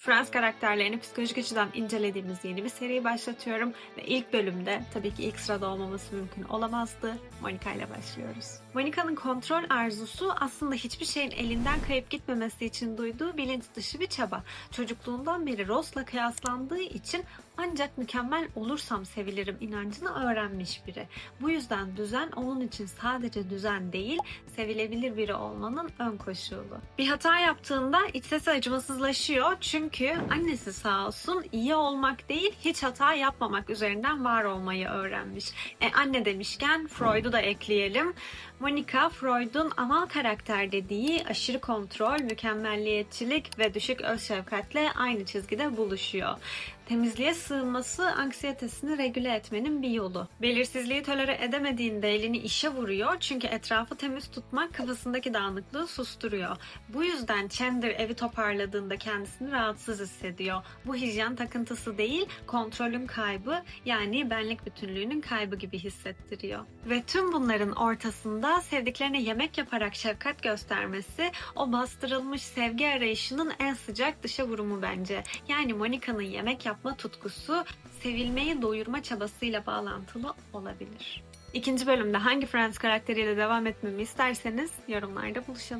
Friends karakterlerini psikolojik açıdan incelediğimiz yeni bir seriyi başlatıyorum ve ilk bölümde tabii ki ilk sırada olmaması mümkün olamazdı. Monica ile başlıyoruz. Monica'nın kontrol arzusu aslında hiçbir şeyin elinden kayıp gitmemesi için duyduğu bilinç dışı bir çaba. Çocukluğundan beri Ross'la kıyaslandığı için ancak mükemmel olursam sevilirim inancını öğrenmiş biri. Bu yüzden düzen onun için sadece düzen değil, sevilebilir biri olmanın ön koşulu. Bir hata yaptığında iç sesi acımasızlaşıyor çünkü annesi sağ olsun iyi olmak değil hiç hata yapmamak üzerinden var olmayı öğrenmiş. E, anne demişken Freud'u da ekleyelim. Monica Freud'un amal karakter dediği aşırı kontrol, mükemmelliyetçilik ve düşük öz şefkatle aynı çizgide buluşuyor. Temizliğe sığınması anksiyetesini regüle etmenin bir yolu. Belirsizliği tolere edemediğinde elini işe vuruyor çünkü etrafı temiz tutmak kafasındaki dağınıklığı susturuyor. Bu yüzden Chandler evi toparladığında kendisini rahatsız hissediyor. Bu hijyen takıntısı değil, kontrolün kaybı yani benlik bütünlüğünün kaybı gibi hissettiriyor. Ve tüm bunların ortasında sevdiklerine yemek yaparak şefkat göstermesi o bastırılmış sevgi arayışının en sıcak dışa vurumu bence. Yani Monica'nın yemek yapma tutkusu sevilmeyi doyurma çabasıyla bağlantılı olabilir. İkinci bölümde hangi Friends karakteriyle devam etmemi isterseniz yorumlarda buluşalım.